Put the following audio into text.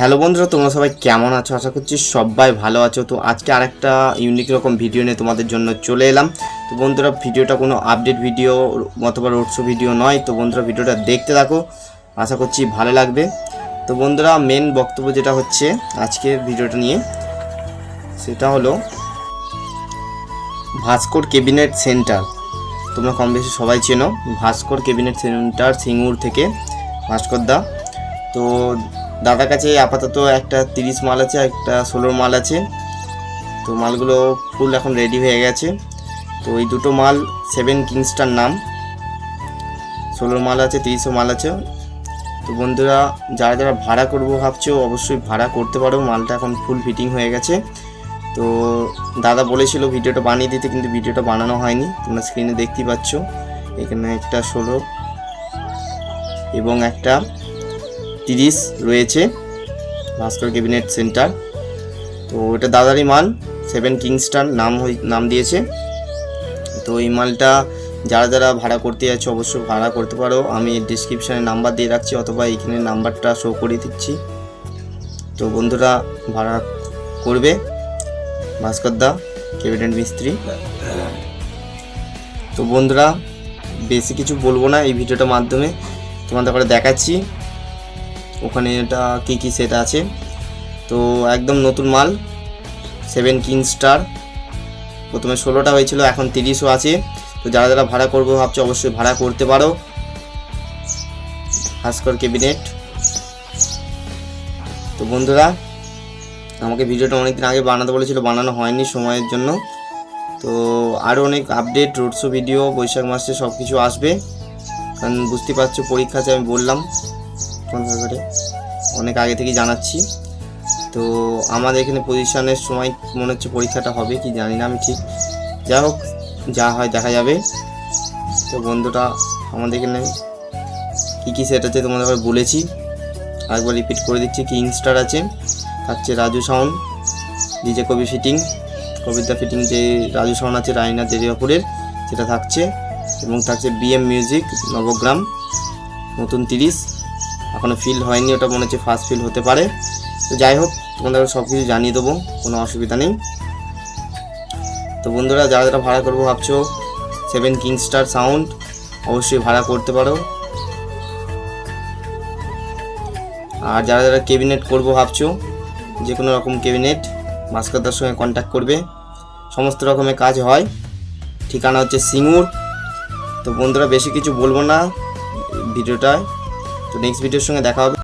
Hello বন্ধুরা, তোমরা সবাই কেমন আছো? আশা করছি সবাই ভালো আছো। তো আজকে আরেকটা ইউনিক রকম ভিডিও নিয়ে তোমাদের জন্য চলে এলাম। তো বন্ধুরা ভিডিওটা কোনো আপডেট ভিডিও অথবা রোডশো ভিডিও নয়। তো বন্ধুরা ভিডিওটা দেখতে থাকো। আশা করছি ভালো লাগবে। তো বন্ধুরা মেন বক্তব্য যেটা হচ্ছে আজকের ভিডিওটা নিয়ে, সেটা হলো ভাস্কর কেবিনেট সেন্টার। তোমরা কম বেশি সবাই চেনো, ভাস্কর কেবিনেট সেন্টার সিঙ্গুর থেকে ভাস্কর দা। তো দাদার কাছে আপাতত একটা তিরিশ মাল আছে, একটা ষোলোর মাল আছে। তো মালগুলো ফুল এখন রেডি হয়ে গেছে। তো এই দুটো মাল সেভেন কিংস্টার নাম। ষোলোর মাল আছে, তিরিশও মাল আছে। তো বন্ধুরা, যারা যারা ভাড়া করব ভাবছ, অবশ্যই ভাড়া করতে পারো। মালটা এখন ফুল ফিটিং হয়ে গেছে। তো দাদা বলেছিল ভিডিওটা বানিয়ে দিতে, কিন্তু ভিডিওটা বানানো হয়নি। তোমরা স্ক্রিনে দেখতেই পাচ্ছ। এখানে একটা ষোলো এবং একটা তিরিশ রয়েছে ভাস্কর ক্যাবিনেট সেন্টার। তো এটা দাদারই মাল, সেভেন কিংস্টার নাম নাম দিয়েছে। তো এই মালটা যারা যারা ভাড়া করতে যাচ্ছে অবশ্যই ভাড়া করতে পারো। আমি ডিসক্রিপশানে নাম্বার দিয়ে রাখছি অথবা এইখানে নাম্বারটা শো করে দিচ্ছি। তো বন্ধুরা, ভাড়া করবে ভাস্কর দা, ক্যাবিনেট মিস্ত্রি। তো বন্ধুরা, বেশি কিছু বলব না, এই ভিডিওটার মাধ্যমে তোমাদের করে দেখাচ্ছি। ওখানে এটা কী কী সেট আছে? তো একদম নতুন মাল সেভেন কিং স্টার প্রথমে ষোলোটা হয়েছিল, এখন তিরিশও আছে। তো যারা যারা ভাড়া করব, ভাবছ অবশ্যই ভাড়া করতে পারো। ভাস্কর ক্যাবিনেট তো বন্ধুরা, আমাকে ভিডিওটা অনেকদিন আগে বানাতে বলেছিল, বানানো হয়নি সময়ের জন্য। তো আরও অনেক update road show video Baishakh মাসে সব কিছু আসবে। কারণ বুঝতে পারছ, পরীক্ষা আমি বললাম। পনেরো করে অনেক আগে থেকেই জানাচ্ছি। তো আমাদের এখানে পজিশনের সময় মনে হচ্ছে পরীক্ষাটা হবে কি জানি না আমি ঠিক। যাই হোক, যা হয় দেখা যাবে। তো বন্ধুটা, আমাদের এখানে কী কী সেট আছে তোমাদের বলেছি। আরেকবার রিপিট করে দিচ্ছি, কিং স্টার আছে? থাকছে রাজু সাউন্ড ডিজে কবি ফিটিং কবিতা ফিটিং যে রাজু সাউন্ড আছে রায়না দেরিয়াপুরের, সেটা থাকছে। এবং থাকছে বিএম মিউজিক নবগ্রাম, নতুন তিরিশ। এখনও ফিল হয়নি, ওটা মনে হচ্ছে ফার্স্ট ফিল হতে পারে। তো যাই হোক তোমাদের সব কিছু জানিয়ে দেবো, কোনো অসুবিধা নেই। তো বন্ধুরা, যারা যারা ভাড়া করব ভাবছ সেভেন কিংস্টার সাউন্ড অবশ্যই ভাড়া করতে পারো। আর যারা যারা কেবিনেট করব ভাবছ যে কোনো রকম কেবিনেট ভাস্করদার সঙ্গে কন্ট্যাক্ট করবে। সমস্ত রকমের কাজ হয়। ঠিকানা হচ্ছে সিঙ্গুর। তো বন্ধুরা, বেশি কিছু বলব না ভিডিওটায়। তো নেক্সট ভিডিওর সঙ্গে দেখা হবে।